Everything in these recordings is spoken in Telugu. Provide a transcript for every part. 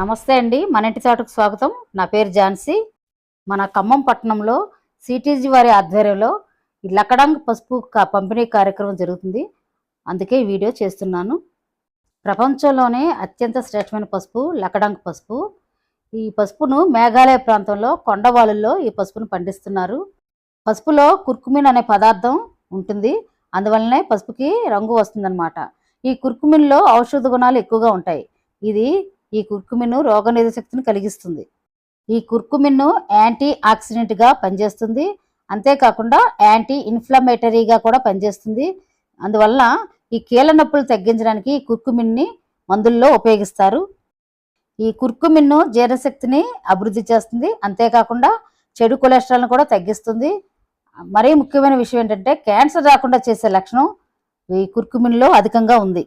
నమస్తే అండి. మన ఇంటి చాటుకు స్వాగతం. నా పేరు ఝాన్సీ. మన ఖమ్మం పట్టణంలో సిటీజీ వారి ఆధ్వర్యంలో ఈ లక్కడాంగ్ పసుపు పంపిణీ కార్యక్రమం జరుగుతుంది. అందుకే వీడియో చేస్తున్నాను. ప్రపంచంలోనే అత్యంత శ్రేష్టమైన పసుపు లక్కడాంగ్ పసుపు. ఈ పసుపును మేఘాలయ ప్రాంతంలో కొండవాళ్ళల్లో ఈ పసుపును పండిస్తున్నారు. పసుపులో కుర్కుమిన్ అనే పదార్థం ఉంటుంది. అందువల్లనే పసుపుకి రంగు వస్తుందన్నమాట. ఈ కుర్కుమిన్లో ఔషధ గుణాలు ఎక్కువగా ఉంటాయి. ఇది ఈ కుర్కుమిన్ రోగనిరోధ శక్తిని కలిగిస్తుంది. ఈ కుర్కుమిన్ యాంటీ ఆక్సిడెంట్గా పనిచేస్తుంది. అంతేకాకుండా యాంటీ ఇన్ఫ్లమేటరీగా కూడా పనిచేస్తుంది. అందువల్ల ఈ కీళ్ళ నొప్పులు తగ్గించడానికి ఈ కుర్కుమిన్ని మందుల్లో ఉపయోగిస్తారు. ఈ కుర్కుమిన్ను జీర్ణశక్తిని అభివృద్ధి చేస్తుంది. అంతేకాకుండా చెడు కొలెస్ట్రాల్ని కూడా తగ్గిస్తుంది. మరీ ముఖ్యమైన విషయం ఏంటంటే క్యాన్సర్ రాకుండా చేసే లక్షణం ఈ కుర్కుమిన్లో అధికంగా ఉంది.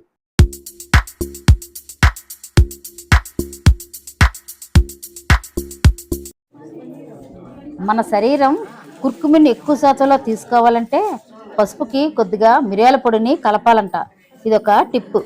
మన శరీరం కుర్కుమిన్ ఎక్కువ శాతంలో తీసుకోవాలంటే పసుపుకి కొద్దిగా మిరియాల పొడిని కలపాలంట. ఇదొక టిప్పు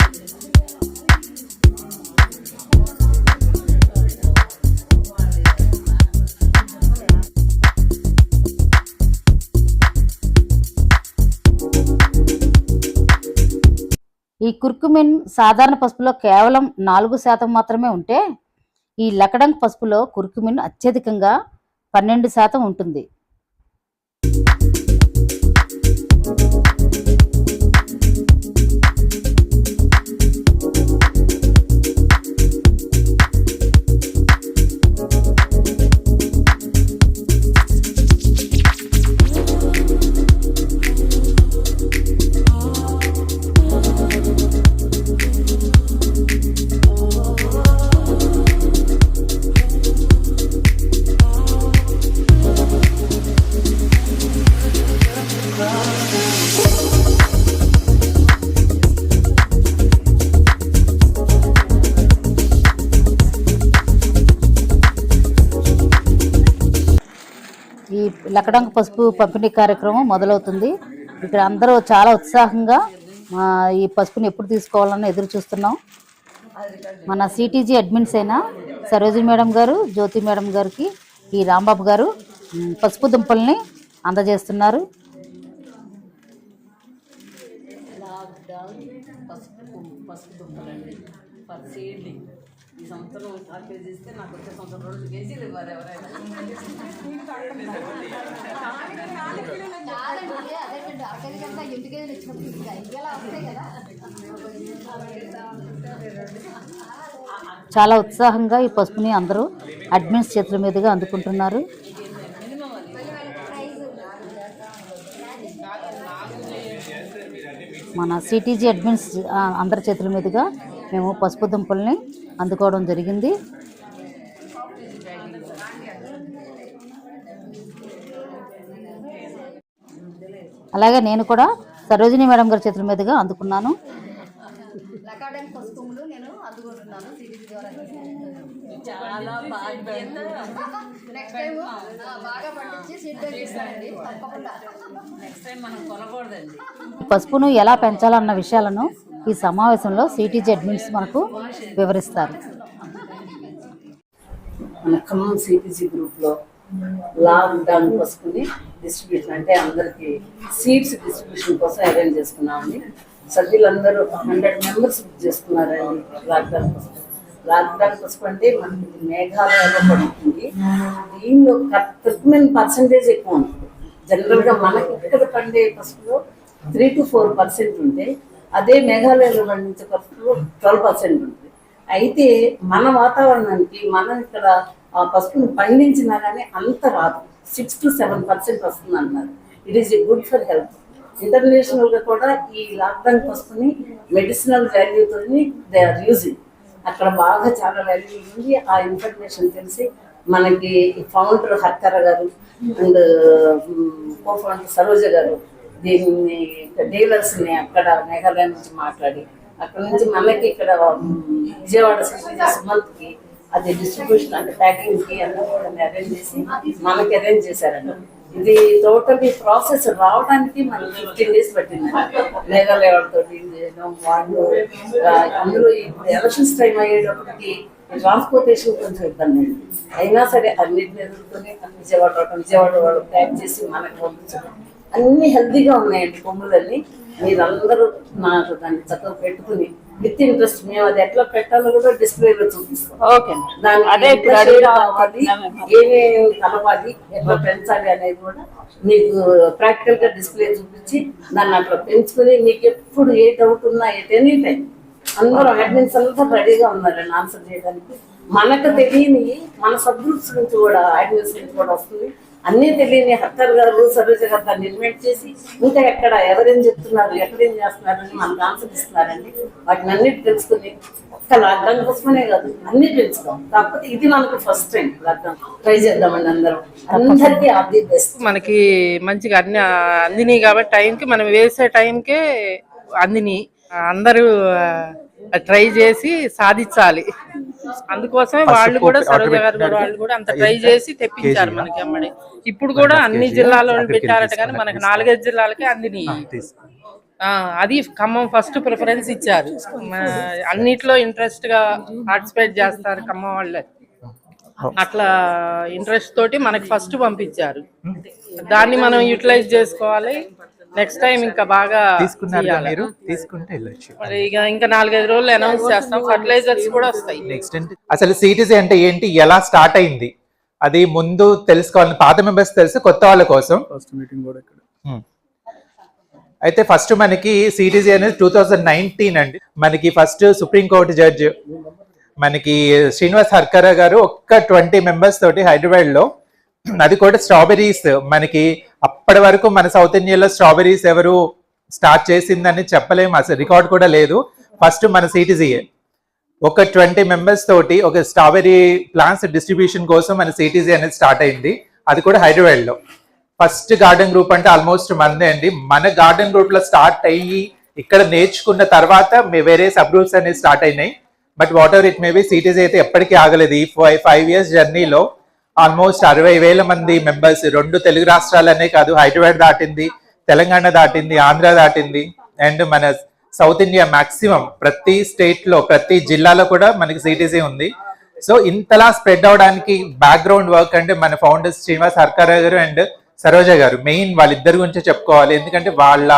ఈ కుర్కుమిన్ సాధారణ పసుపులో కేవలం నాలుగు శాతం మాత్రమే ఉంటే ఈ లకడంగ్ పసుపులో కుర్కుమిన్ అత్యధికంగా పన్నెండు శాతం ఉంటుంది. లక్కడంక పసుపు పంపిణీ కార్యక్రమం మొదలవుతుంది. ఇక్కడ అందరూ చాలా ఉత్సాహంగా ఈ పసుపుని ఎప్పుడు తీసుకోవాలని ఎదురు చూస్తున్నాం. మన సిటీజీ అడ్మిన్స్ అయిన సరోజిని మేడం గారు జ్యోతి మేడం గారికి ఈ రాంబాబు గారు పసుపు దుంపల్ని అందజేస్తున్నారు పసుపు పసుపు దుంపలండి పర్ సీడ్లీ ఈ సంవత్సరం ఆరు కేజీ ఇస్తే నాకు వచ్చే సంవత్సరం రెండు కేజీలు ఇవ్వాలి ఎవరైనా. చాలా ఉత్సాహంగా ఈ పసుపుని అందరూ అడ్మిన్స్ చేతుల మీదుగా అందుకుంటున్నారు. మన సిటీజీ అడ్మిన్స్ అందరి చేతుల మీదుగా మేము పసుపు దుంపల్ని అందుకోవడం జరిగింది. అలాగే నేను కూడా సరోజిని మేడం గారి చేతుల మీదుగా అందుకున్నాను. పసుపును ఎలా పెంచాలన్న విషయాలను ఈ సమావేశంలో సిటీజీ అడ్మిన్స్ మనకు వివరిస్తారు. మన ఖమ్మం సిటీజీ గ్రూప్లో లాక్ డౌన్ పసుపుని డిస్ట్రిబ్యూషన్ అంటే అందరికి సీట్స్ డిస్ట్రిబ్యూషన్ కోసం అరేంజ్ చేసుకున్నామండి. సభ్యులందరూ హండ్రెడ్ మెంబర్స్ బుక్ చేసుకున్నారండి లాక్డౌన్ కోసం లాక్డౌన్ కోసం అంటే మనకి మేఘాలయలో పడుతుంది. దీనిలో తుర్క్మెన్ పర్సంటేజ్ ఎక్కువ ఉంటుంది. జనరల్గా మనకి ఇక్కడ పండే పసుపులో త్రీ టు ఫోర్ పర్సెంట్ ఉంటే అదే మేఘాలయలో పండించే పసుపులో ట్వెల్వ్ పర్సెంట్ ఉంటుంది. అయితే మన వాతావరణానికి మనం ఇక్కడ ఆ పసుపును పండించినా కానీ అంత రాదు. సిక్స్ టు సెవెన్ పర్సెంట్ వస్తుంది అన్నారు. It is good for health ఇంటర్నేషనల్గా కూడా ఈ లాక్డౌన్ పసుపుని మెడిసినల్ వాల్యూతో దే ఆర్ యూజింగ్ అక్కడ బాగా చాలా వాల్యూ ఉంది. ఆ ఇన్ఫర్మేషన్ తెలిసి మనకి ఫౌండర్ హర్కర గారు అండ్ కో ఫౌండర్ సరోజ గారు దీన్ని డీలర్స్ని అక్కడ మేఘాలయ నుంచి మాట్లాడి అక్కడ నుంచి మనకి ఇక్కడ విజయవాడ సిటీ సుమంత్కి అది డిస్ట్రిబ్యూషన్ అంటే ప్యాకింగ్కి అన్నీ కూడా అరేంజ్ చేసి మనకి అరేంజ్ చేశారండి ఇది టోటల్ ఈ ప్రాసెస్ రావడానికి మనకి ఫిఫ్టీన్ డేస్ పట్టింది. మేఘాలయ వాళ్ళతో డీల్ చేయడం వాళ్ళు అందరూ అందులో ఎలక్షన్స్ టైం అయ్యేటప్పటికి ట్రాన్స్పోర్టేషన్ కొంచెం ఇబ్బంది అండి అయినా సరే అన్నిటిని ఎదుర్కొని విజయవాడ విజయవాడ వాళ్ళు ప్యాక్ చేసి మనకు పంపించడం అన్ని హెల్తీగా ఉన్నాయండి కొమ్ములన్నీ. మీరందరూ నాకు దాన్ని చక్కగా పెట్టుకుని విత్ ఇంట్రెస్ట్ మేము అది ఎట్లా పెట్టాలో కూడా డిస్ప్లేలో చూపిస్తాం. shade అడుగుదాం కావాలి ఏమేమి కలవాలి ఎట్లా పెంచాలి అనేది కూడా మీకు ప్రాక్టికల్గా డిస్ప్లే చూపించి దాన్ని అట్లా పెంచుకుని మీకు ఎప్పుడు ఏ డౌట్ ఉన్నా ఎట్ ఎనీ టైం అందరూ అడ్మిన్స్ అంతా రెడీగా ఉన్నారండి ఆన్సర్ చేయడానికి. మనకు తెలియని మన సబ్ గ్రూప్స్ నుంచి కూడా అడ్మిన్స్ నుంచి కూడా వస్తుంది. అన్నీ తెలియని హక్కర్ గారు సరోజ గారు ఇన్వైట్ చేసి ఇంకా ఎక్కడ ఎవరేం చెప్తున్నారు ఎక్కడేం చేస్తున్నారు అని మనకు ఆన్సర్ ఇస్తున్నారండి. వాటిని అన్నిటి తెలుసుకుని ఒక్క లాక్డౌన్ కోసమనే కాదు అన్ని పెంచుదాం కాకపోతే ఇది మనకు ఫస్ట్ టైం లాక్డౌన్ ట్రై చేద్దామండి అందరం. అందరికీ ఆల్ ది బెస్ట్ మనకి మంచిగా అన్ని అందినాయి కాబట్టి టైంకి మనం వేసే టైంకే అందిని అందరూ ట్రై చేసి సాధించాలి. అందుకోసమే వాళ్ళు కూడా సరోజ గారు కూడా వాళ్ళు కూడా అంత ట్రై చేసి తెప్పించారు మనకి అమ్మడి. ఇప్పుడు కూడా అన్ని జిల్లాల్లో పెట్టారట కానీ మనకి నాలుగైదు జిల్లాలకే అందినాయి ఆ, అది ఖమ్మం ఫస్ట్ ప్రిఫరెన్స్ ఇచ్చారు. అన్నిట్లో ఇంట్రెస్ట్గా పార్టిసిపేట్ చేస్తారు ఖమ్మం వాళ్ళే. అట్లా ఇంట్రెస్ట్ తోటి మనకి ఫస్ట్ పంపించారు. దాన్ని మనం యూటిలైజ్ చేసుకోవాలి. నెక్స్ట్ టైం ఇంకా బాగా తీసుకున్నారు. మీరు? తీసుకుంటే వెళ్ళొచ్చు. మరి ఇక ఇంకా నాలుగైదు రోజులు అనౌన్స్ చేస్తాం. ఫర్టిలైజర్స్ కూడా వస్తాయి. నెక్స్ట్ అంటే అసలు సిటీసీ అంటే ఏంటి? ఎలా స్టార్ట్ అయింది? అది ముందు తెలుసుకోవాలని పాత మెంబర్స్ తెలుసు కొత్త వాళ్ళ కోసం. ఫస్ట్ మీటింగ్ కూడా ఇక్కడ. Hmm. అయితే ఫస్ట్ మనకి సిటీసీ అనేది టూ థౌజండ్ నైన్టీన్ అండి. మనకి ఫస్ట్ సుప్రీంకోర్టు జడ్జ్ మనకి శ్రీనివాస్ హర్కర గారు ఒక్క ట్వంటీ మెంబర్స్ తోటి హైదరాబాద్లో అది కూడా స్ట్రాబెరీస్ మనకి అప్పటి వరకు మన సౌత్ ఇండియాలో స్ట్రాబెరీస్ ఎవరు స్టార్ట్ చేసిందని చెప్పలేము. అసలు రికార్డ్ కూడా లేదు. ఫస్ట్ మన సిటీజీఏ ఒక ట్వంటీ మెంబర్స్ తోటి ఒక స్ట్రాబెరీ ప్లాంట్స్ డిస్ట్రిబ్యూషన్ కోసం మన సిటీజీ అనేది స్టార్ట్ అయింది. అది కూడా హైదరాబాద్లో. ఫస్ట్ గార్డెన్ గ్రూప్ అంటే ఆల్మోస్ట్ మందే అండి. మన గార్డెన్ గ్రూప్లో స్టార్ట్ అయ్యి ఇక్కడ నేర్చుకున్న తర్వాత వేరే సబ్ గ్రూప్స్ అనేవి స్టార్ట్ అయినాయి. But whatever it may be CTG అయితే ఎప్పటికీ ఆగలేదు. ఈ ఫైవ్ ఫైవ్ ఇయర్స్ జర్నీలో ఆల్మోస్ట్ అరవై వేల మంది మెంబర్స్ రెండు తెలుగు రాష్ట్రాలనే కాదు హైదరాబాద్ దాటింది తెలంగాణ దాటింది ఆంధ్ర దాటింది అండ్ మన సౌత్ ఇండియా మాక్సిమం ప్రతి స్టేట్లో ప్రతి జిల్లాలో కూడా మనకి సిటీసీ ఉంది. సో ఇంతలా స్ప్రెడ్ అవడానికి బ్యాక్గ్రౌండ్ వర్క్ అంటే మన ఫౌండర్స్ శ్రీనివాస్ హర్కర్ గారు అండ్ సరోజ గారు మెయిన్ వాళ్ళిద్దరి గురించి చెప్పుకోవాలి. ఎందుకంటే వాళ్ళ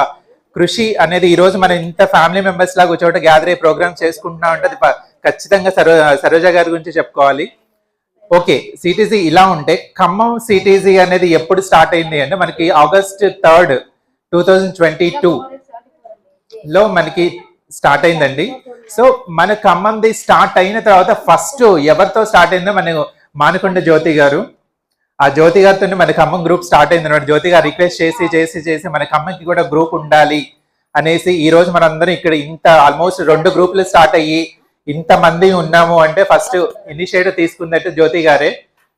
కృషి అనేది ఈ రోజు మనం ఇంత ఫ్యామిలీ మెంబర్స్ లాగా ఒక చోట గ్యాదర్ అయ్యి ప్రోగ్రామ్ చేసుకుంటున్నాం అంటే ఖచ్చితంగా సరో సరోజ గారి గురించి చెప్పుకోవాలి. ఓకే సిటీసీ ఇలా ఉంటే ఖమ్మం సిటీసీ అనేది ఎప్పుడు స్టార్ట్ అయింది అంటే మనకి August third two thousand twenty two లో మనకి స్టార్ట్ అయిందండి. సో మన ఖమ్మంది స్టార్ట్ అయిన తర్వాత ఫస్ట్ ఎవరితో స్టార్ట్ అయిందో మన మానకొండ జ్యోతి గారు. ఆ జ్యోతి గారితో మన ఖమ్మం గ్రూప్ స్టార్ట్ అయింది అనమాట జ్యోతి గారు రిక్వెస్ట్ చేసి చేసి చేసి మన ఖమ్మంకి కూడా గ్రూప్ ఉండాలి అనేసి ఈ రోజు మనందరం ఇక్కడ ఇంత ఆల్మోస్ట్ రెండు గ్రూపులు స్టార్ట్ అయ్యి ఇంతమంది ఉన్నాము అంటే ఫస్ట్ ఇనిషియేటివ్ తీసుకుందంటే జ్యోతి గారే.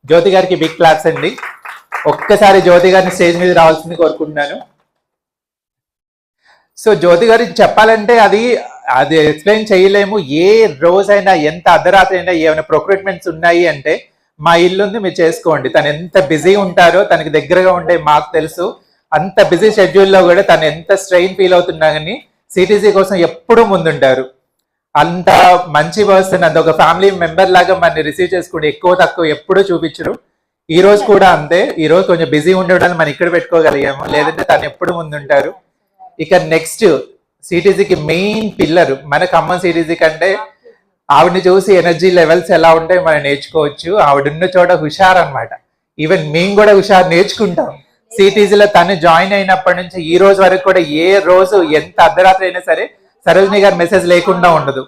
జ్యోతి గారికి బిగ్ క్లాప్స్ అండి. ఒక్కసారి జ్యోతి గారిని స్టేజ్ మీద రావాల్సింది కోరుకుంటున్నాను. సో జ్యోతి గారికి చెప్పాలంటే అది అది ఎక్స్ప్లెయిన్ చేయలేము. ఏ రోజైనా ఎంత అర్ధరాత్రి అయినా ఏమైనా ప్రొక్రూట్మెంట్స్ ఉన్నాయి అంటే మా ఇల్లు ఉంది మీరు చేసుకోండి. తను ఎంత బిజీ ఉంటారో తనకి దగ్గరగా ఉండే మాకు తెలుసు. అంత బిజీ షెడ్యూల్లో కూడా తను ఎంత స్ట్రెయిన్ ఫీల్ అవుతున్నా కానీ సిటీసీ కోసం ఎప్పుడూ ముందుంటారు. అంత మంచి పర్సన్ అంత ఒక ఫ్యామిలీ మెంబర్ లాగా మన రిసీవ్ చేసుకుని ఎక్కువ తక్కువ ఎప్పుడూ చూపించరు. ఈ రోజు కూడా అంతే. ఈ రోజు కొంచెం బిజీ ఉండడం మనం ఇక్కడ పెట్టుకోగలిగాము. లేదంటే తను ఎప్పుడు ముందుంటారు. ఇక నెక్స్ట్ సిటీజీకి మెయిన్ పిల్లర్. మన ఖమ్మం సిటీజీ కంటే ఆవిడని చూసి ఎనర్జీ లెవెల్స్ ఎలా ఉంటాయి మనం నేర్చుకోవచ్చు. ఆవిడున్న చోట హుషారు అన్నమాట ఈవెన్ మేము కూడా హుషారు నేర్చుకుంటాం. సిటీజీలో తను జాయిన్ అయినప్పటి నుంచి ఈ రోజు వరకు కూడా ఏ రోజు ఎంత అర్ధరాత్రి అయినా సరే సరోజిని గారి మెసేజ్ లేకుండా ఉండదు.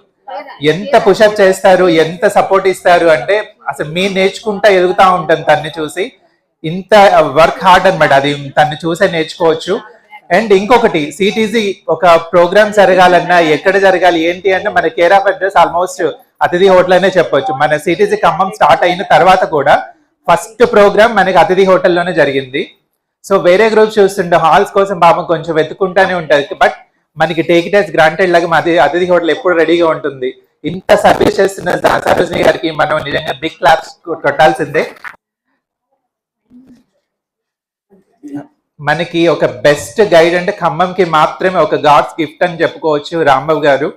ఎంత పుషప్ చేస్తారు ఎంత సపోర్ట్ ఇస్తారు అంటే అసలు మీరు నేర్చుకుంటా ఎదుగుతా ఉంటాం తన్ని చూసి. ఇంత వర్క్ హార్డ్ అనమాట అది తన్ని చూసే నేర్చుకోవచ్చు. అండ్ ఇంకొకటి సిటీజీ ఒక ప్రోగ్రామ్ జరగాలన్నా ఎక్కడ జరగాలి ఏంటి అంటే మన care of address almost Athithi hotel అనే చెప్పొచ్చు. మన సిటీజీ ఖమ్మం స్టార్ట్ అయిన తర్వాత కూడా ఫస్ట్ ప్రోగ్రామ్ మనకి అతిథి హోటల్లోనే జరిగింది. సో వేరే గ్రూప్ చూస్తుంటే హాల్స్ కోసం పాపం కొంచెం వెతుకుంటానే ఉంటుంది బట్ మనకి టేక్ ఇట్ యాజ్ గ్రాంటెడ్ లాగా మా అతిథి హోటల్ ఎప్పుడు రెడీగా ఉంటుంది. ఇంత సర్వీస్ చేస్తున్న స- సరోజిని గారికి మనం నిజంగా బిగ్ క్లాప్స్ కొట్టాల్సిందే. మనకి ఒక బెస్ట్ గైడ్ అంటే ఖమ్మంకి మాత్రమే ఒక గాడ్స్ గిఫ్ట్ అని చెప్పుకోవచ్చు రాంబాబు గారు.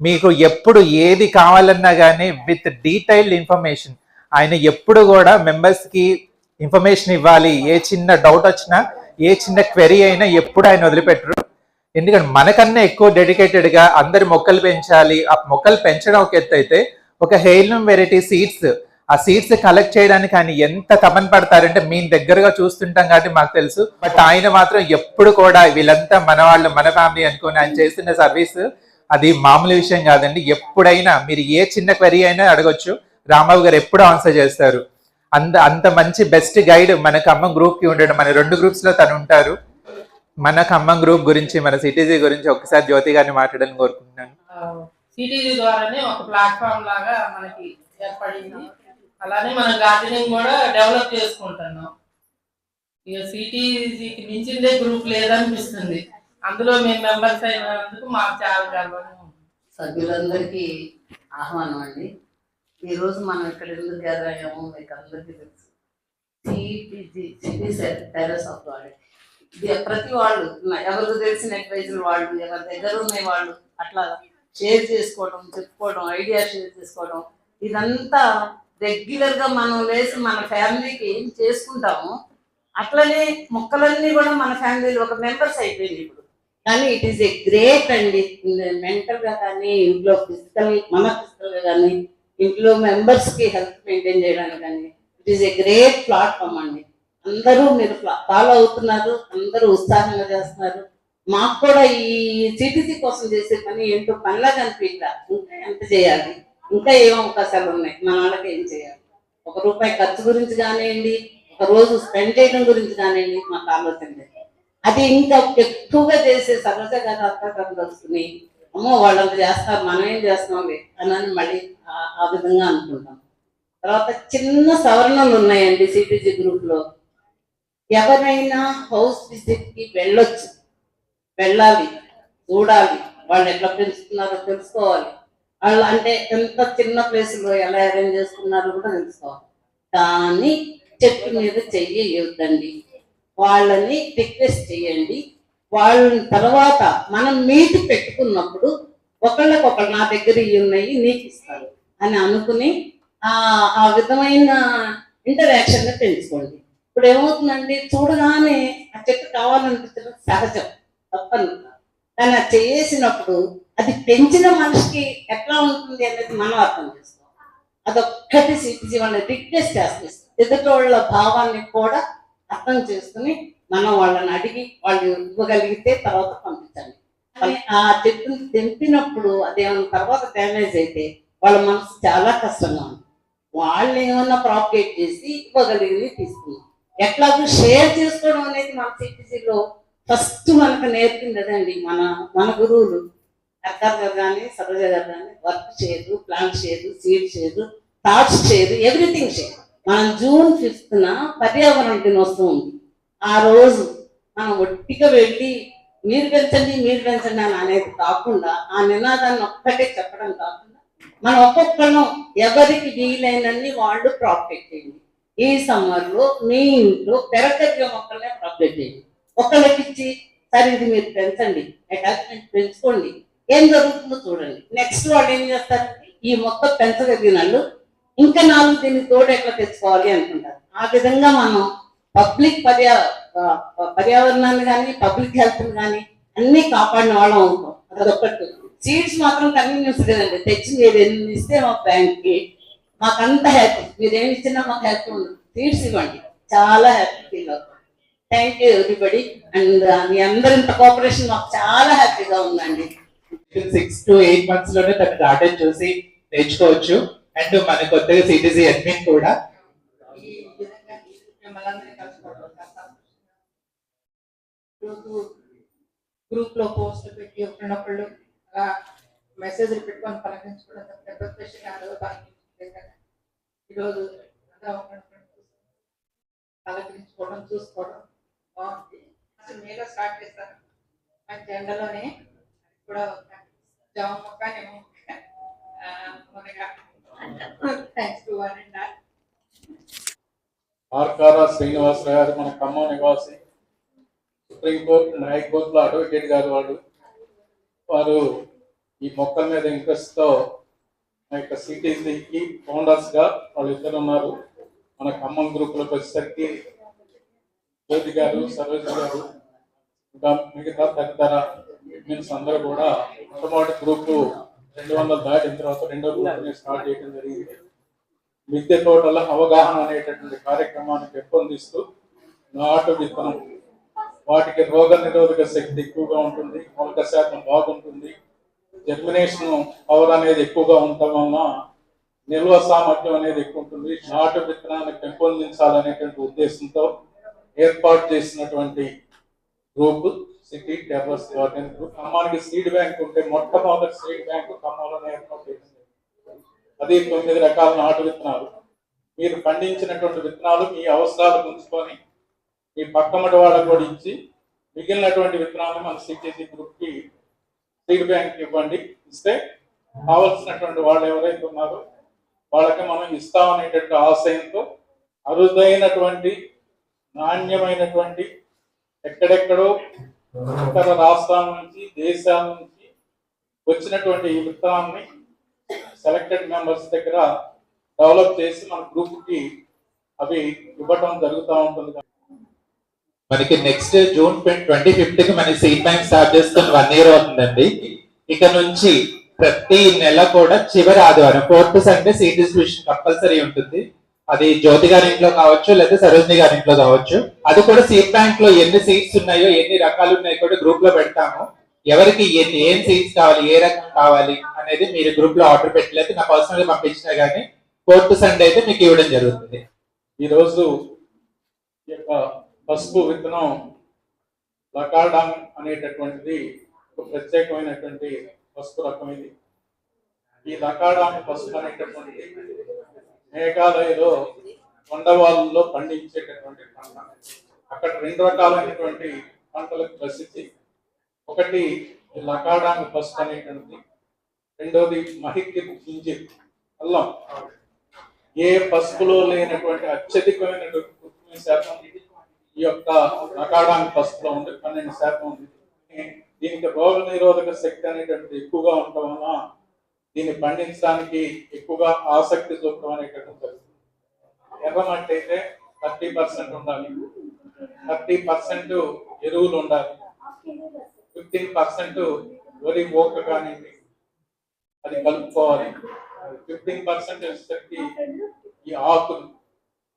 మీకు ఎప్పుడు ఏది కావాలన్నా కానీ విత్ డీటెయిల్డ్ ఇన్ఫర్మేషన్ ఆయన ఎప్పుడు కూడా మెంబర్స్కి ఇన్ఫర్మేషన్ ఇవ్వాలి. ఏ చిన్న డౌట్ వచ్చినా ఏ చిన్న క్వెరీ అయినా ఎప్పుడు ఆయన వదిలిపెట్టరు. ఎందుకంటే మనకన్నా ఎక్కువ డెడికేటెడ్గా అందరి మొక్కలు పెంచాలి ఆ మొక్కలు పెంచడం ఒక ఎత్తు అయితే ఒక హెయిల్యూమ్ వెరైటీ సీడ్స్ ఆ సీడ్స్ కలెక్ట్ చేయడానికి ఆయన ఎంత తపన పడతారంటే మేము దగ్గరగా చూస్తుంటాం కాబట్టి మాకు తెలుసు. బట్ ఆయన మాత్రం ఎప్పుడు కూడా వీళ్ళంతా మన వాళ్ళు మన ఫ్యామిలీ అనుకుని ఆయన చేస్తున్న సర్వీస్ అది మామూలు విషయం కాదండి. ఎప్పుడైనా మీరు ఏ చిన్న క్వరీ అయినా అడగొచ్చు. రామారావు గారు ఎప్పుడు ఆన్సర్ చేస్తారు. అంత అంత మంచి బెస్ట్ గైడ్ మన ఖమ్మం గ్రూప్కి ఉండడం మన రెండు గ్రూప్స్లో తను ఉంటారు. మన ఖమ్మం గ్రూప్ గురించి మన సిటీజీ గురించి ఒకసారి జ్యోతి గారిని మాట్లాడాలని కోరుకుంటున్నాను. సిటీజీ ద్వారానే ఒక ప్లాట్ఫామ్ లాగా మనకి ఏర్పడింది. అలానే మనం గార్డెనింగ్ కూడా డెవలప్ చేసుకుంటున్నాం. ఇక సిటీజీకి మించిందే గ్రూప్ లేదనిపిస్తుంది. అందులో మేము మెంబర్స్ అయినందుకు మాకు చాలా గర్వంగా సభ్యులందరికీ ఆహ్వానం అండి. ఈరోజు మనం ఇక్కడ ఎందుకు గ్యాదర్ అయ్యామో మీకు అందరికీ తెలుసు. సిపిజి సిటీ టెరస్ ఆఫ్ ఇది ప్రతి వాళ్ళు ఎవరికి తెలిసిన అడ్వైజులు వాళ్ళు ఎవరి దగ్గర ఉన్న వాళ్ళు అట్లా షేర్ చేసుకోవడం చెప్పుకోవడం ఐడియా షేర్ చేసుకోవడం ఇదంతా రెగ్యులర్గా మనం లేసి మన ఫ్యామిలీకి చేసుకుంటాము అట్లనే మొక్కలన్నీ కూడా మన ఫ్యామిలీలో ఒక మెంబర్స్ అయిపోయింది ఇప్పుడు. కానీ ఇట్ ఈస్ ఏ గ్రేట్ అండి. మెంటల్గా కానీ ఇంట్లో ఫిజికల్ మన ఫిజికల్గా కానీ ఇంట్లో మెంబర్స్కి హెల్త్ మెయింటైన్ చేయడానికి కానీ it is a great platform అండి. అందరూ మీరు ఫాలో అవుతున్నారు అందరూ ఉత్సాహంగా చేస్తున్నారు. మాకు కూడా ఈ సిటీసీ కోసం చేసే పని ఏంటో పనిలాగా అనిపించా ఇంకా ఎంత చేయాలి? ఇంకా ఏం అవకాశాలు ఉన్నాయి? మన వాళ్ళకి ఏం చేయాలి? ఒక రూపాయి ఖర్చు గురించి కానివ్వండి ఒక రోజు స్పెండ్ చేయడం గురించి కానివ్వండి మాకు ఆలోచన లేదు. అది ఇంకా ఎక్కువగా చేసే సరోజ గారు అర్థం వస్తున్నాయి అమ్మో వాళ్ళంతా చేస్తారు మనం ఏం చేస్తాంలే అని మళ్ళీ ఆ- ఆ విధంగా అనుకుంటాం. తర్వాత చిన్న సవరణలు ఉన్నాయండి సిటీజీ గ్రూప్లో. ఎవరైనా హౌస్ విజిట్కి వెళ్ళొచ్చు. వెళ్ళాలి చూడాలి. వాళ్ళు ఎట్లా పెంచుతున్నారో తెలుసుకోవాలి. వాళ్ళు అంటే ఎంత చిన్న ప్లేస్లో ఎలా అరేంజ్ చేసుకున్నారో కూడా తెలుసుకోవాలి. కానీ చెట్టు మీద చెయ్యొద్దండి. వాళ్ళని రిక్వెస్ట్ చేయండి. వాళ్ళ తర్వాత మనం మీటి పెట్టుకున్నప్పుడు ఒకళ్ళకొకళ్ళు నా దగ్గర ఇవి ఉన్నాయి నీకు ఇస్తారు అని అనుకుని ఆ ఆ విధమైన ఇంటరాక్షన్ పెంచుకోండి. ఇప్పుడు ఏమవుతుందండి? చూడగానే ఆ చెట్టు కావాలనిపించడం సహజం తప్పను కానీ అది చేసినప్పుడు అది పెంచిన మనిషికి ఎట్లా ఉంటుంది అనేది మనం అర్థం చేసుకోవాలి. అదొక్కటి సిపిజీ వాళ్ళని రిక్వెస్ట్ చేస్తుంది. ఎదుటి వాళ్ళ భావాన్ని కూడా అర్థం చేసుకుని మనం వాళ్ళని అడిగి వాళ్ళు ఇవ్వగలిగితే తర్వాత పంపించండి. కానీ ఆ చెట్టుని తెంపినప్పుడు అదేమన్నా తర్వాత డ్యామేజ్ అయితే వాళ్ళ మనసు చాలా కష్టంగా ఉంది. వాళ్ళు ఏమన్నా ప్రాపగేట్ చేసి ఇవ్వగలిగింది తీసుకున్నాం ఎట్లాగో షేర్ చేసుకోవడం అనేది మన సిపిసిలో ఫస్ట్ మనకు నేర్పింది అదండి. మన మన గురువులు. అర్కార్ గారు కానీ సరోజ గారు కానీ వర్క్ చేయదు ప్లాన్ చేయదు సీడ్ చేయదు థాట్స్ చేయదు ఎవ్రీథింగ్ చేయదు. మనం జూన్ ఫిఫ్త్న పర్యావరణ దినోత్సవం ఉంది. ఆ రోజు మనం ఒట్టిగా వెళ్ళి మీరు పెంచండి మీరు పెంచండి అని అనేది కాకుండా ఆ నినాదాన్ని ఒక్కటే చెప్పడం కాకుండా మనం ఒక్కొక్కరు ఎవరికి వీలైనన్ని వాళ్ళు ప్రాఫిట్ చేయండి. ఈ సమ్మర్లో మీ ఇంట్లో పెరకర్య మొక్కలనే ప్రాపరేట్ చేయండి ఒకళ్ళకి ఇచ్చి సరే ఇది మీరు పెంచండి అటాచ్మెంట్ పెంచుకోండి ఏం జరుగుతుందో చూడండి. నెక్స్ట్ వాళ్ళు ఏం చేస్తారు ఈ మొక్క పెంచగలిగిన వాళ్ళు ఇంకా నాలుగు దీన్ని తోడు ఎట్లా తెచ్చుకోవాలి అనుకుంటారు. ఆ విధంగా మనం పబ్లిక్ పర్యా పర్యావరణాన్ని కానీ పబ్లిక్ హెల్త్ని కానీ అన్నీ కాపాడిన వాళ్ళం అవుతాం అదొక్కటి. సీడ్స్ మాత్రం కన్వీనియన్స్ లేదండి. తెచ్చి మీరు ఎన్ని ఇస్తే మా బ్యాంక్కి మాకంత హ్యాపీ మీరు ఏమి ఇచ్చినా మాకు హ్యాపీ ఉండదు సీడ్స్ ఇవ్వండి. చాలా హ్యాపీ ఫీల్ అవుతాం థ్యాంక్ యూ ఎవ్రీబడి అండ్ మీ అందరి ఇంత కోఆపరేషన్ మాకు చాలా హ్యాపీగా ఉందండి. సిక్స్ టు ఎయిట్ మంత్స్లోనే తన గార్డెన్ చూసి నేర్చుకోవచ్చు. అండ్ మన కొత్తగా సిటీజీ అడ్మిన్ కూడా. గ్రూప్లో పోస్ట్ పెట్టి ఒకరినొకళ్ళు అలా మెసేజ్లు పెట్టుకొని పలకరించుకోవడం పెద్ద స్పెషల్ ఈరోజు పలకరించుకోవడం చూసుకోవడం బాగుంది. అసలు మేలో స్టార్ట్ చేస్తారు మంచి ఎండలోనే కూడా జామ మొక్క నిమ్మ థ్యాంక్స్ టు వన్ అండ్ ఆర్కార శ్రీనివాసరావు గారు మన ఖమ్మం నివాసి సుప్రీంకోర్టు హైకోర్టులో అడ్వకేట్ గారు వాడు వారు ఈ మొక్కల మీద ఇంట్రెస్ట్ మన యొక్క సిటీసీకి ఫౌండర్స్గా వాళ్ళు ఇద్దరు ఉన్నారు. మన ఖమ్మం గ్రూప్లో వచ్చేసరికి జ్యోతి గారు సరోజ్ గారు ఇంకా మిగతా తదితర అడ్మిన్స్ అందరూ కూడా మొట్టమొదటి గ్రూప్ రెండు వందల దాటిన తర్వాత రెండో గ్రూప్ స్టార్ట్ చేయడం జరిగింది. మిద్దె తోటల అవగాహన అనేటటువంటి కార్యక్రమాన్ని పెంపొందిస్తూ నాటు విత్తనం వాటికి రోగ నిరోధక శక్తి ఎక్కువగా ఉంటుంది మొలక శాతం బాగుంటుంది జర్మినేషన్ పవర్ అనేది ఎక్కువగా ఉండటం వలన నిల్వ సామర్థ్యం అనేది ఎక్కువ ఉంటుంది. నాటు విత్తనాన్ని పెంపొందించాలనేటువంటి ఉద్దేశంతో ఏర్పాటు చేసినటువంటి group city terrace garden group. ఖమ్మానికి seed bank ఉంటే మొట్టమొదటి సీడ్ బ్యాంక్ ఖమ్మంలోనే ఏర్పాటు చేసింది అది తొమ్మిది రకాల నాటు విత్తనాలు. మీరు పండించినటువంటి విత్తనాలు మీ అవసరాలకు ఉంచుకొని మీ పక్కమటి వాళ్ళకు కూడా ఇచ్చి మిగిలినటువంటి విత్తనాలు మన సిటీసీ గ్రూప్కి సీడ్ బ్యాంక్ ఇవ్వండి. ఇస్తే కావలసినటువంటి వాళ్ళు ఎవరైతే ఉన్నారో వాళ్ళకి మనం ఇస్తామనేటువంటి ఆశయంతో అరుదైనటువంటి నాణ్యమైనటువంటి ఎక్కడెక్కడో ఇతర రాష్ట్రాల నుంచి దేశాల నుంచి వచ్చినటువంటి ఈ విత్తనాన్ని సెలెక్టెడ్ మెంబర్స్ దగ్గర డెవలప్ చేసి మన గ్రూప్కి అవి ఇవ్వటం జరుగుతూ ఉంటుంది. మనకి నెక్స్ట్ జూన్ ట్వంటీ ఫిఫ్త్కి మనకి సీట్ బ్యాంక్ స్టార్ట్ చేసుకుని వన్ ఇయర్ అవుతుందండి. ఇక నుంచి ప్రతి నెల కూడా చివరి ఆదివారం fourth Sunday seed distribution compulsory ఉంటుంది. అది జ్యోతి గారి ఇంట్లో కావచ్చు లేదా సరోజిని గారి ఇంట్లో కావచ్చు. అది కూడా సీట్ బ్యాంక్లో ఎన్ని సీట్స్ ఉన్నాయో ఎన్ని రకాలు ఉన్నాయో కూడా గ్రూప్లో పెడతాము. ఎవరికి ఎన్ని ఏం సీట్స్ కావాలి ఏ రకం కావాలి అనేది మీరు గ్రూప్లో ఆర్డర్ పెట్టలేదు నా పర్సనల్గా పంపించినా గానీ ఫోర్త్ సండే అయితే మీకు ఇవ్వడం జరుగుతుంది. ఈ రోజు యొక్క పసుపు విత్తనం లకాడాంగ్ అనేటటువంటిది ఒక ప్రత్యేకమైనటువంటి పసుపు రకం ఇది. ఈ లకాడాంగ్ పసుపు అనేటటువంటిది మేఘాలయలో కొండవాళ్ళలో పండించేటటువంటి పంట. అక్కడ రెండు రకాలైనటువంటి పంటలకు ప్రసిద్ధి. ఒకటి లకాడాంగ్ పసుపు అనేటువంటిది రెండోది మహికి గింజి అల్లం. ఏ పసుపులో లేనటువంటి అత్యధికమైనటువంటి శాతం ఈ యొక్క నటాడానికి పసుపులో ఉంది పన్నెండు శాతం ఉంది. దీనికి రోగ నిరోధక శక్తి అనేటువంటిది ఎక్కువగా ఉండటం వలన దీన్ని పండించడానికి ఎక్కువగా ఆసక్తి చూపడం అనేటటువంటి జరుగుతుంది. ఎర్రమట్టి అయితే థర్టీ పర్సెంట్ ఉండాలి. థర్టీ పర్సెంట్ ఎరువులు ఉండాలి. ఫిఫ్టీన్ పర్సెంట్ వరి ఓక కానివ్వండి అది కలుపుకోవాలి. ఫిఫ్టీన్ పర్సెంట్ శక్తి ఈ ఆకులు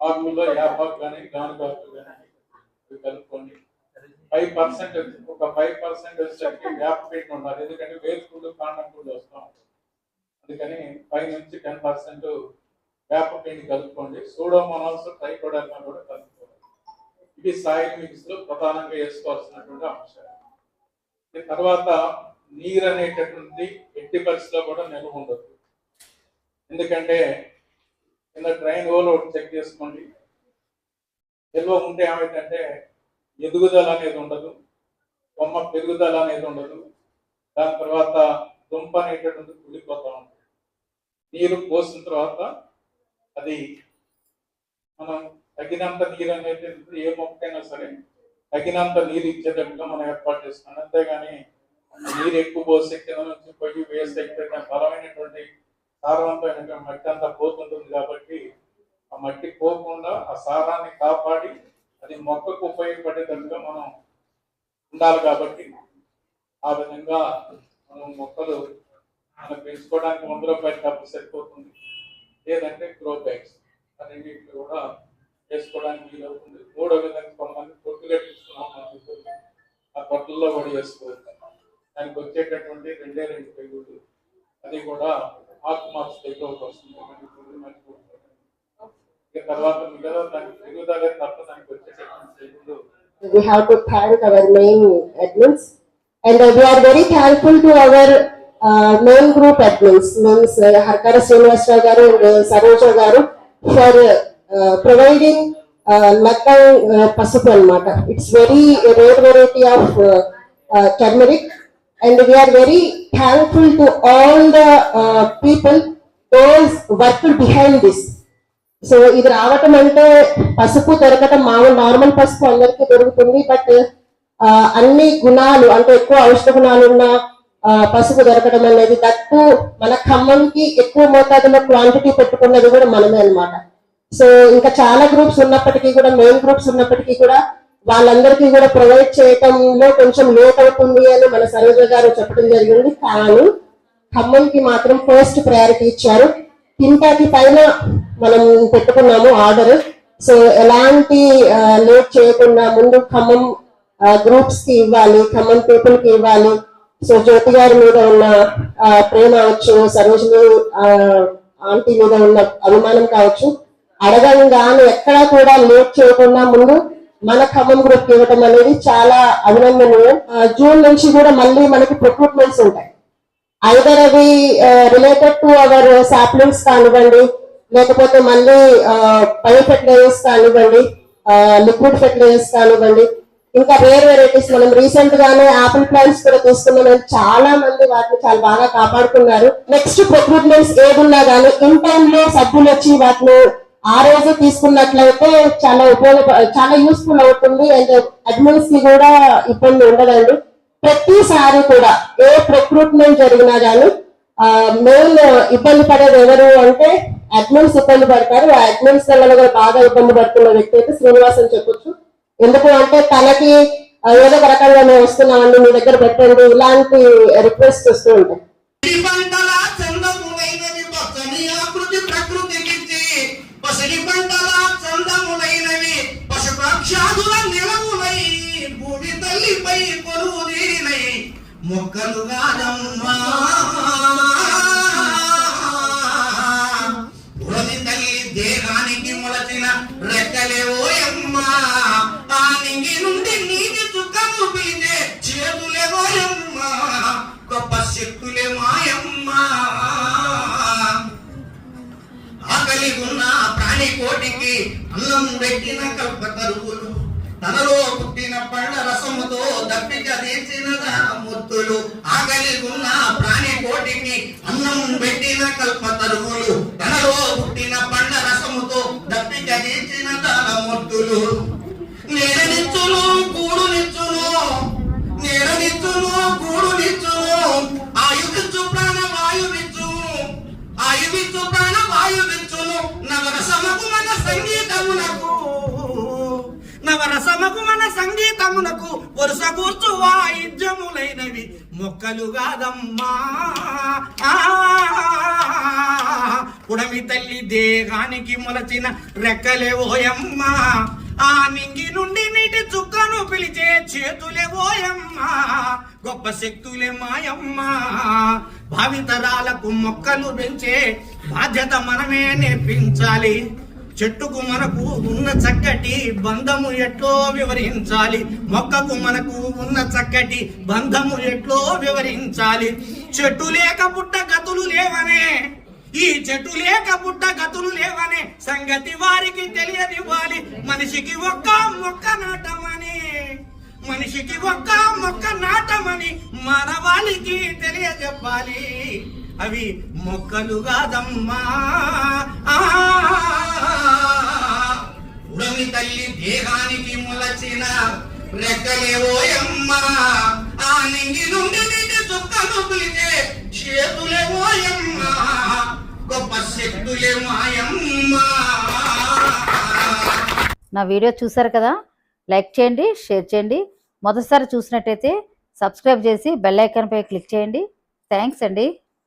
ఆకుల్లో యాపాకు కానీ గానుగాకు కానీ కలుపుకోండి ఫైవ్ పర్సెంట్ ఒక ఫైవ్ పర్సెంట్ వచ్చేసరికి గ్యాప్ పెట్టి ఉండాలి. ఎందుకంటే వేరుకుళ్ళు కాండం కూడా ఉంటుంది. అందుకని ఫైవ్ నుంచి టెన్ పర్సెంట్ వేప పిండి కలుపుకోండి సూడోమోనాల్స్ ట్రైకోడర్మా కూడా కలుపుకోవాలి ఇది సాయిల్ మిక్స్లో ప్రధానంగా వేసుకోవాల్సినటువంటి అంశాలు తర్వాత నీరు అనేటటువంటి ఎట్టి పరిస్థితిలో కూడా నిల్వ ఉండదు. ఎందుకంటే కింద ట్రైన్ ఓలో ఒకటి చెక్ చేసుకోండి. నిల్వ ఉంటే ఏమైందంటే ఎదుగుదల అనేది ఉండదు బొమ్మ పెరుగుదల అనేది ఉండదు. దాని తర్వాత దుంప అనేటటువంటి కుళ్ళిపోతూ ఉంటుంది. నీరు పోసిన తర్వాత అది మనం తగినంత నీరు అనేది ఏ మొక్కైనా సరే తగినంత నీరు ఇచ్చేటట్టుగా మనం ఏర్పాటు చేస్తున్నాం అంతేగాని నీరు ఎక్కువ పోస్తే కింద నుంచి పొయ్యి వేస్ట్ అయిపోయి బలమైనటువంటి సారవంతమైన మట్టి అంతా పోతుంటుంది కాబట్టి ఆ మట్టి పోకుండా సారాన్ని కాపాడి అది మొక్కకు ఉపయోగపడేటట్టుగా మనం ఉండాలి కాబట్టి ఆ విధంగా మనం మొక్కలు మనం పెంచుకోవడానికి వంద రూపాయలు డబ్బు సరిపోతుంది. లేదంటే గ్రో బ్యాగ్స్ రెండింటిలో కూడా వేసుకోవడానికి వీలవుతుంది. మూడో విధంగా కొంతమంది పొట్టు కట్టిస్తున్నాం ఆ పొట్టుల్లో కూడా వేసుకోవచ్చు. దానికి వచ్చేటటువంటి రెండే రెండు తెగులు అది కూడా ఆకుమార్చు తెగులు వస్తుంది. We have to thank our main admins and uh, we are very thankful to our uh, main group admins means uh, Harkara Srinivasrao garu and uh, Saroja garu for uh, providing uh, Lakkang uh, pasupu anamata. It's very a rare variety of uh, uh, turmeric and we are very thankful to all the people those what could behind this so ఇది రావటం అంటే పసుపు దొరకటం మామూలు నార్మల్ పసుపు అందరికీ దొరుకుతుంది బట్ అన్ని గుణాలు అంటే ఎక్కువ ఔషధ గుణాలు ఉన్న పసుపు దొరకడం అనేది దట్టు మన ఖమ్మంకి ఎక్కువ మోతాదులో క్వాంటిటీ పెట్టుకున్నది కూడా మనమే అన్నమాట. సో ఇంకా చాలా గ్రూప్స్ ఉన్నప్పటికీ కూడా మెయిన్ గ్రూప్స్ ఉన్నప్పటికీ కూడా వాళ్ళందరికీ కూడా ప్రొవైడ్ చేయటంలో కొంచెం లేట్ అవుతుంది అని మన సరోజ గారు చెప్పడం జరిగింది. కానీ ఖమ్మంకి మాత్రం ఫస్ట్ ప్రయారిటీ ఇచ్చారు. తింటాకి పైన మనం పెట్టుకున్నాము ఆర్డర్. సో ఎలాంటి లేట్ చేయకుండా ముందు ఖమ్మం గ్రూప్స్కి ఇవ్వాలి ఖమ్మం పీపుల్కి ఇవ్వాలి. సో జ్యోతి గారి మీద ఉన్న ప్రేమ అవచ్చు సరోజిని ఆంటీ మీద ఉన్న అనుమానం కావచ్చు. అడగంగానే ఎక్కడా కూడా లేట్ చేయకుండా ముందు మన ఖమ్మం గ్రూప్ ఇవ్వటం అనేది చాలా అభినందనీయం. జూన్ నుంచి కూడా మళ్ళీ మనకి రిక్రూట్మెంట్స్ ఉంటాయి. ఐదర్ అవి రిలేటెడ్ టు అవర్ సాప్లింగ్స్ కానివ్వండి లేకపోతే మళ్ళీ బయో ఫెర్టిలైజర్స్ కానివ్వండి లిక్విడ్ ఫెర్టిలైజర్స్ కానివ్వండి ఇంకా వేరే వెరైటీస్ మనం రీసెంట్ గానే ఆపిల్ ప్లాంట్స్ కూడా తీసుకున్నాం చాలా మంది వాటిని చాలా బాగా కాపాడుకున్నారు. నెక్స్ట్ ప్రొక్రూట్మెంట్స్ ఏదున్నా గానీ ఇన్ టైమ్లో సబ్బులు వచ్చి వాటిని ఆ రోజు తీసుకున్నట్లయితే చాలా ఉపయోగ చాలా యూస్ఫుల్ అవుతుంది అండ్ అడ్మిన్స్కి కూడా ఇబ్బంది ఉండదండి. ప్రతిసారి కూడా ఏ రిక్రూట్మెంట్ జరిగినా గానీ మెయిన్ ఇబ్బంది పడేది ఎవరు అంటే అడ్మిన్స్ ఇబ్బంది పడతారు. ఆ అడ్మిన్స్ వల్ల కూడా బాగా ఇబ్బంది పడుతున్న వ్యక్తి అయితే శ్రీనివాస్ అని చెప్పొచ్చు. ఎందుకు అంటే తనకి ఏదో ఒక రకంగా మేము వస్తున్నామండి మీ దగ్గర పెట్టండి ఇలాంటి రిక్వెస్ట్ వస్తూ ఉంటాయి. మొక్కలు కాదమ్మా అన్నం పెట్టిన కల్ప తరువులు తనలో పుట్టిన పళ్ళ రసముతో దప్పిక తీర్చిన ముత్తులు ఆకలి ఉన్న ప్రాణి కోటికి అన్నం పెట్టిన కల్ప తరువులు తనలో పుట్టిన పళ్ళ రసముతో దప్పిక తీర్చిన ముత్తులు నేరనిచ్చును కూడునిచ్చును నేరనిచ్చును కూడునిచ్చును ఆయువిచ్చు ప్రాణవాయువిచ్చును ఆయువిచ్చు ప్రాణవాయువిచ్చును నవరసమకు మన సంగీతమునకు నవరసమకు మన సంగీతమునకు వరుస కూర్చు వాయిద్యములైనవి మొక్కలు కాదమ్మా. ఆ, తల్లి దేహానికి మొలచిన రెక్కలే ఓయమ్మా. ఆ నింగి నుండి నీటి చుక్కను పిలిచే చేతులే ఓయమ్మా. గొప్ప శక్తులే మాయమ్మా. భావితరాలకు మొక్కలు పెంచే బాధ్యత మనమే నేర్పించాలి. చెట్టుకు మనకు ఉన్న చక్కటి బంధము ఎట్లో వివరించాలి. మొక్కకు మనకు ఉన్న చక్కటి బంధము ఎట్లో వివరించాలి. చెట్టు లేక పుట్ట గతులు లేవనే ఈ చెట్టు లేక పుట్ట గతులు లేవనే సంగతి వారికి తెలియనివ్వాలి. మనిషికి ఒక్క మొక్క నాటమని మనిషికి ఒక్క మొక్క నాటమని మానవాళికి తెలియజెప్పాలి. అవి మొక్కలు కాదమ్మా. ఉడమి తల్లి దేహానికి ములచిన రెక్కలేవోయమ్మా ఆ నింగి నుండి నిండి చుక్కలు పిలిచే చేతులేవోయమ్మా గొప్ప శక్తులే మాయమ్మా. నా వీడియో చూసారు కదా? లైక్ చేయండి షేర్ చేయండి. మొదటిసారి చూసినట్టయితే సబ్స్క్రైబ్ చేసి బెల్ ఐకాన్పై క్లిక్ చేయండి. థ్యాంక్స్ అండి.